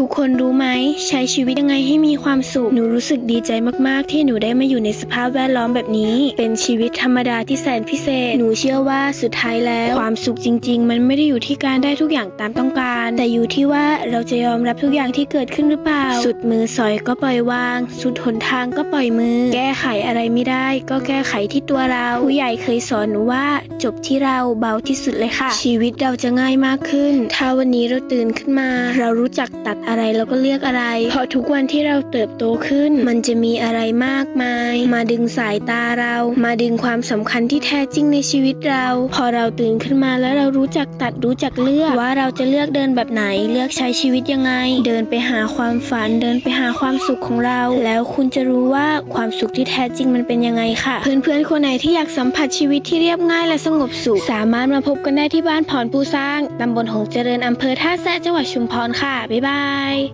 ทุกคนรู้ไหมใช้ชีวิตยังไงให้มีความสุข หนูรู้สึกดีใจมากๆ ที่หนูได้มาอยู่ในสภาพแวดล้อมแบบนี้ เป็นชีวิตธรรมดาที่แสนพิเศษ หนูเชื่อว่าสุดท้ายแล้ว ความสุขจริง ๆ มันไม่ได้อยู่ที่การได้ทุกอย่างตามต้องการ แต่อยู่ที่ว่าเราจะยอมรับทุกอย่างที่เกิดขึ้นหรือเปล่า สุดมือสอยก็ปล่อยวาง สุดหนทางก็ปล่อยมือ แก้ไขอะไรไม่ได้ ก็แก้ไขที่ตัวเราผู้ใหญ่เคยสอนหนูว่าจบที่เราเบาที่สุดเลยค่ะ ชีวิตเราจะง่ายมากขึ้น ถ้าวันนี้เราตื่นขึ้นมา เรารู้จักตัดอะไรแล้วก็เลือกอะไร เพราะทุกวันที่เราเติบโตขึ้น มันจะมีอะไรมากมาย มาดึงสายตาเรา มาดึงความสำคัญที่แท้จริงในชีวิตเรา พอเราตื่นขึ้นมาแล้วเรารู้จักตัดรู้จักเลือกว่าเราจะเลือกเดินแบบไหนเลือกใช้ชีวิตยังไง เดินไปหาความฝันเดินไปหาความสุขของเรา แล้วคุณจะรู้ว่าความสุขที่แท้จริงมันเป็นยังไงค่ะ เพื่อนๆคนไหนที่อยากสัมผัสชีวิตที่เรียบง่ายและสงบสุขสามารถมาพบกันได้ที่บ้านพรปูสร้างตำบลหงส์เจริญอำเภอท่าแซะจังหวัดชุมพรค่ะบ๊ายบาย Bye.